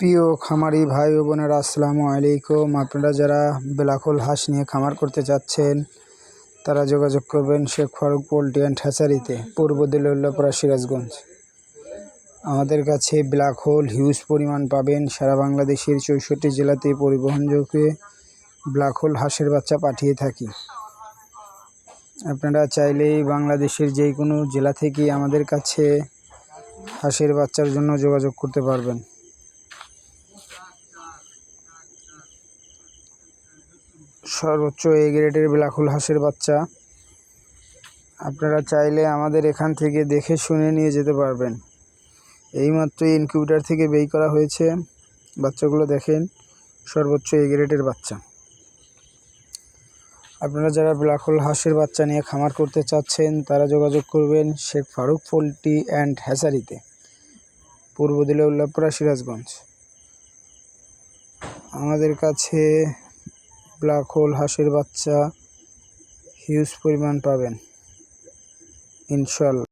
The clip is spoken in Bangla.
প্রিয় খামারি ভাই ও বোনেরা, আসসালামু আলাইকুম। আপনারা যারা বেলাকুল হাঁস নিয়ে খামার করতে চাচ্ছেন তারা যোগাযোগ করবেন শেখ ফারুক পোল্ট্রি অ্যান্ড হ্যাচারিতে, পূর্ব দিল্লাপাড়া সিরাজগঞ্জ। আমাদের কাছে ব্ল্যাক হোল হিউজ পরিমাণ পাবেন, সারা বাংলাদেশের চৌষট্টি জেলাতে পরিবহনযোগ্য ব্ল্যাক হোল হাঁসের বাচ্চা পাঠিয়ে থাকি। আপনারা চাইলেই বাংলাদেশের যে কোনো জেলা থেকে আমাদের কাছে হাঁসের বাচ্চার জন্য যোগাযোগ করতে পারবেন। সর্বোচ্চ এ গ্রেডের ব্ল্যাকহুল হাঁসের বাচ্চা। আপনারা চাইলে আমাদের এখান থেকে দেখে শুনে নিয়ে যেতে পারবেন। এইমাত্র ইনকিউবেটার থেকে বেই করা হয়েছে। বাচ্চাগুলো দেখেন, সর্বোচ্চ এ গ্রেডের বাচ্চা। আপনারা যারা ব্ল্যাকহোল হাঁসের বাচ্চা নিয়ে খামার করতে চাচ্ছেন, তারা যোগাযোগ করবেন শেখ ফারুক পোল্ট্রি অ্যান্ড হ্যাচারিতে পূর্ব দিলে উল্লাপুরা সিরাজগঞ্জ। আমাদের কাছে ব্ল্যাক হোল হাঁসের বাচ্চা হিউজ পরিমাণ পাবেন ইনশাল্লাহ।